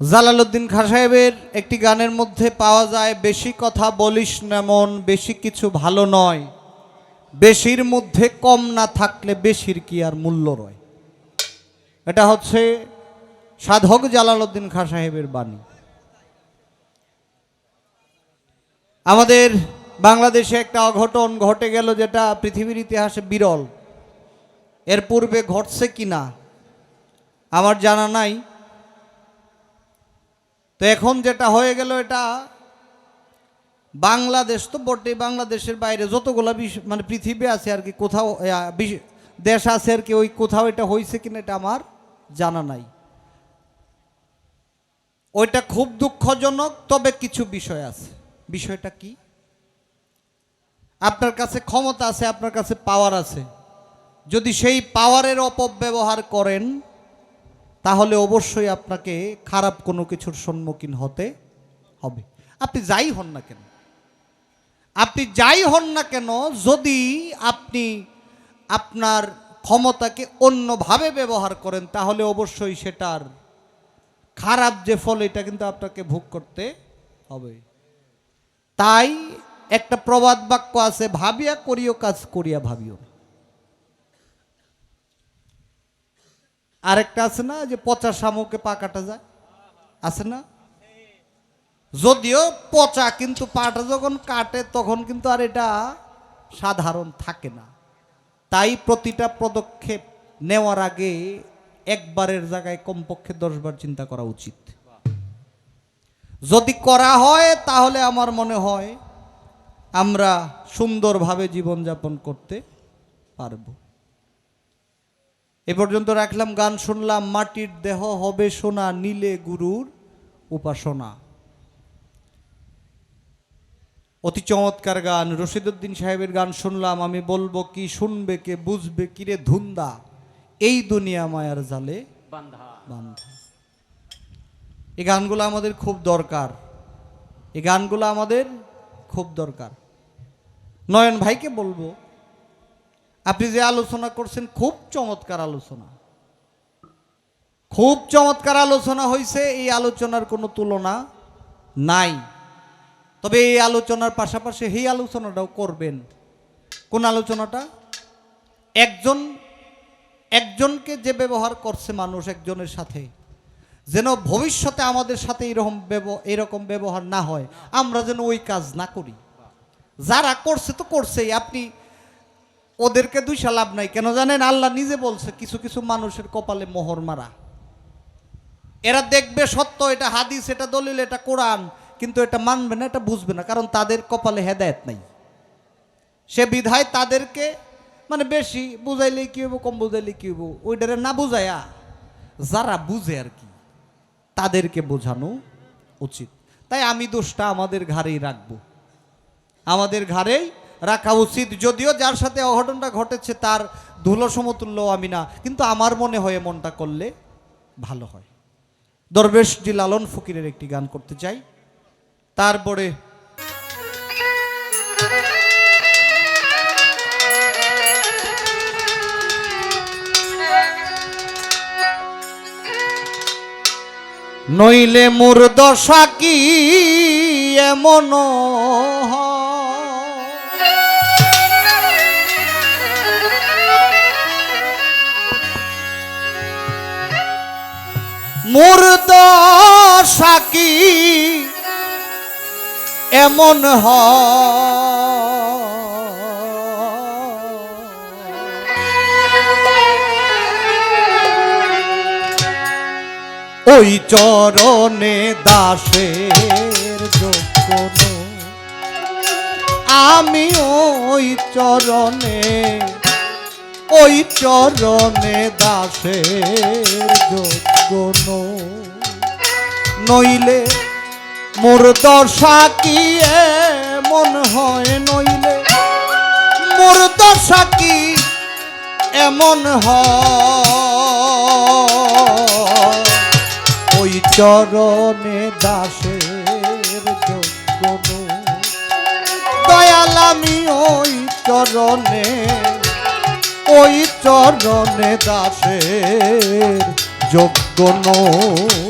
Jalaluddin খান সাহেবের একটি গানের মধ্যে পাওয়া যায়, বেশি কথা বলিস না মন, বেশি কিছু ভালো নয়। বেশির মধ্যে কম না থাকলে বেশির কি আর মূল্য রয়? এটা হচ্ছে সাধক জালালউদ্দিন খান সাহেবের বাণী। আমাদের বাংলাদেশে একটা অঘটন ঘটে গেল যেটা পৃথিবীর ইতিহাসে বিরল। এর পূর্বে ঘটছে কি না, আমার জানা নাই। তো এখন যেটা হয়ে গেল এটা, বাংলাদেশ তো বটে বাংলাদেশের বাইরে যতগুলো মানে পৃথিবী আছে আর কি, কোথাও দেশ আছে আর কি, ওই কোথাও এটা হয়েছে কিনা এটা আমার জানা নাই। ওইটা খুব দুঃখজনক, তবে কিছু বিষয় আছে। বিষয়টা কি? আপনার কাছে ক্ষমতা আছে, আপনার কাছে পাওয়ার আছে। যদি সেই পাওয়ারের অপব্যবহার করেন তাহলে অবশ্যই আপনাকে খারাপ কোনো কিছুর সম্মুখীন হতে হবে। আপনি যাই হন না কেন? আপনি যাই হন না কেন, যদি আপনি আপনার ক্ষমতাকে অন্যভাবে ব্যবহার করেন, তাহলে অবশ্যই সেটার খারাপ যে ফল, এটা কিন্তু আপনাকে ভোগ করতে হবে। তাই একটা প্রবাদ বাক্য আছে, ভাবিয়া করিও কাজ করিয়া ভাবিও না। আরেকটা আছে না, যে পচা শামুকে পা কাটা যায়? আছে না? যদিও পচা, কিন্তু পাটা যখন কাটে, তখন কিন্তু আর এটা সাধারণ থাকে না। তাই প্রতিটা পদক্ষেপ নেওয়ার আগে একবারের জায়গায় কমপক্ষে দশবার চিন্তা করা উচিত। যদি করা হয়, তাহলে আমার মনে হয় আমরা সুন্দরভাবে জীবনযাপন করতে পারব। এ পর্যন্ত রাখলাম গান শুনলাম মাটির দেহ হবে সোনা নীলে গুরুর উপাসনা। অতি চমৎকার গান রশিদুদ্দিন সাহেবের গান শুনলাম আমি বলব কি শুনবে কে বুঝবে কি রে ধুন্দা এই দুনিয়া মায়ার জালে বান্ধা। এই গানগুলো আমাদের খুব দরকার এই গানগুলো আমাদের খুব দরকার। নয়ন ভাইকে বলব আপনি যে আলোচনা করছেন, খুব চমৎকার আলোচনা। খুব চমৎকার আলোচনা হয়েছে এই আলোচনার কোনো তুলনা নাই। তবে এই আলোচনার পাশাপাশি এই আলোচনাটাও করবেন। কোন আলোচনাটা? একজন, একজনকে যে ব্যবহার করছে মানুষ একজনের সাথে, যেন ভবিষ্যতে আমাদের সাথে এরকম এরকম ব্যবহার না হয়। আমরা যেন ওই কাজ না করি। যারা করছে তো করছেই। আপনি ওদেরকে দুইশা লাভ নাই। কেন জানেন? আল্লাহ নিজে বলছে, কিছু কিছু মানুষের কপালে মোহর মারা। এরা দেখবে সত্য, এটা হাদিস, এটা দলিল, এটা কোরআন, কিন্তু এটা মানবে না, এটা বুঝবে না, কারণ তাদের কপালে হেদায়েত নাই। সে বিধায় তাদেরকে মানে বেশি বুঝাইলে কি হইব, কম বুঝাইলে কি হইব, ওইটারে না বুঝাইয়া যারা বুঝে আর কি, তাদেরকে বোঝানো উচিত। তাই আমি দোষটা আমাদের ঘাড়েই রাখব। আমাদের ঘাড়েই রাখা উচিত। যদিও যার সাথে অঘটনটা ঘটেছে তার ধুলো সমতুল্য আমি না, কিন্তু আমার মনে হয় মনটা করলে ভালো হয়। দরবেশজি লালন ফকিরের একটি গান করতে চাই। তারপরে নইলে মোর দশা কি এমন মোর দশা কি এমন হয় ওই চরণে দাসের যোগ্য আমি ওই চরণে ওই চরণে দাসের যোগ্য নইলে মোর দশা কি এমন হয় নইলে? মোর দশা কি এমন হয়? ওই চরণে দাসের যোগ্য দয়াল আমি ওই চরণে ওই চরণে দাসের যোগ্য নই।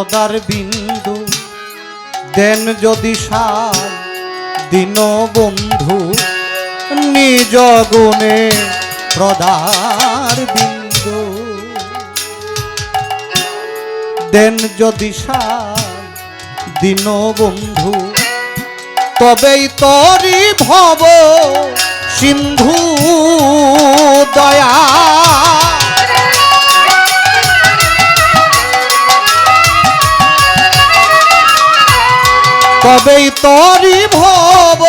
পদার বিন্দু, দেন যদি সার দিন বন্ধু, নিজ গুণে প্রদার বিন্দু। দেন যদি সার দিন বন্ধু, তবেই তরি ভব সিন্ধু দয়া। তবেই তরি ভব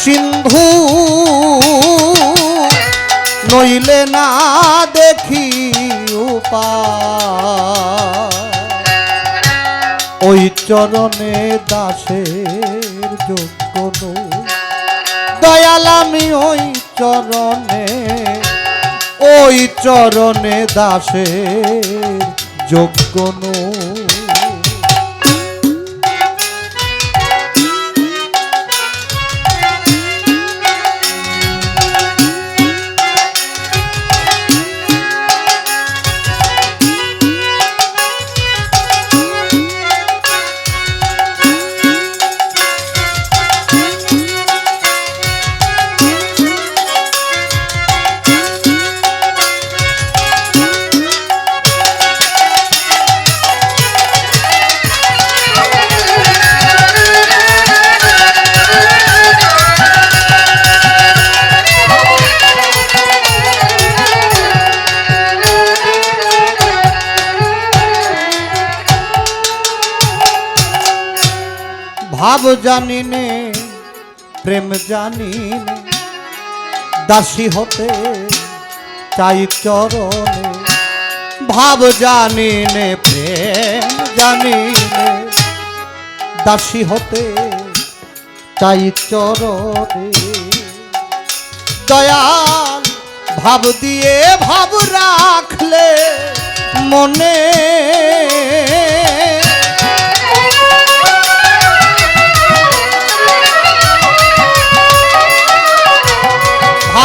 সিন্ধু নইলে না দেখি ওই চরণে দাসের যোগ্য। দয়াল আমি ওই চরণে ওই চরণে দাসের যোগ্য নই। ভাব জানি নে প্রেম জানি দাসী হতে চাই চরণে। ভাব জানি নে প্রেম জানি নে দাসী হতে চাই চরণে। দয়াল, ভাব দিয়ে ভাব রাখলে মনে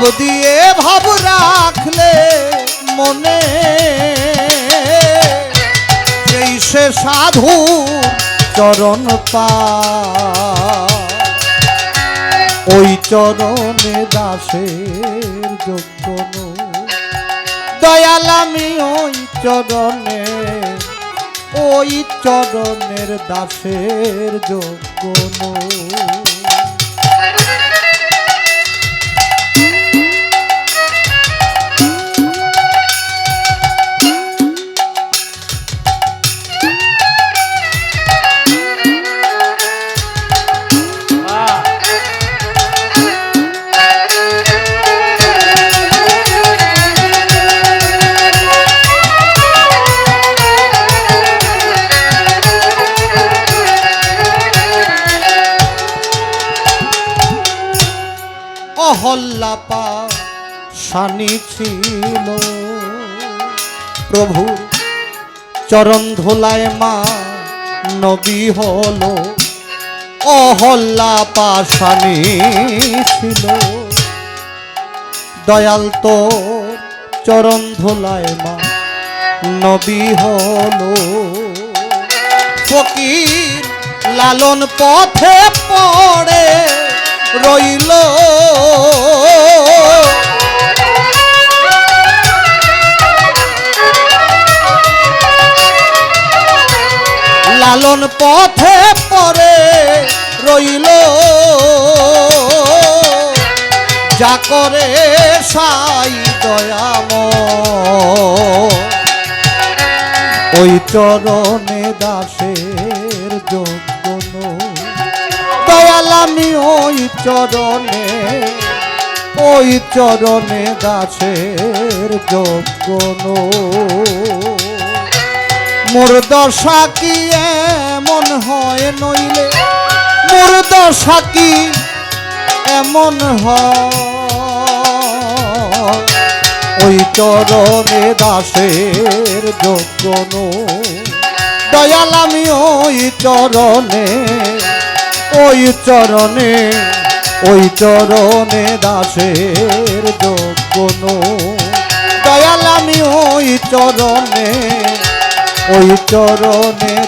ভাব দিয়ে ভাব রাখলে মনে সেই সে সাধু চরণ পা ওই চরণে দাসের যোগ্য। দয়াল আমি ওই চরণে, ওই চরণের দাসের যোগ্য নই। সানি ছিল। প্রভু, চরণ ধোলায় মা, নবী হলো। অহল্লা পাশানি ছিল। দয়াল তো চরণ ধোলায় মা, নবী হলো। ফকির লালন পথে পড়ে রইল। লালন পথে পড়ে রইল যা করে সাই দয়াম ওই চরণে দাসের যোগ্য নই। দয়াল আমি ওই চরণে ওই চরণে দাসের যোগ্য। মোর দশা কি হয় নইলে মোর দশা কি এমন ওই চরণে দাসের যোগ্য। দয়াল আমি ওই চরণে ওই চরণে ওই চরণে দাসের যোগ্য। দয়াল আমি ওই চরণে ওই চরণে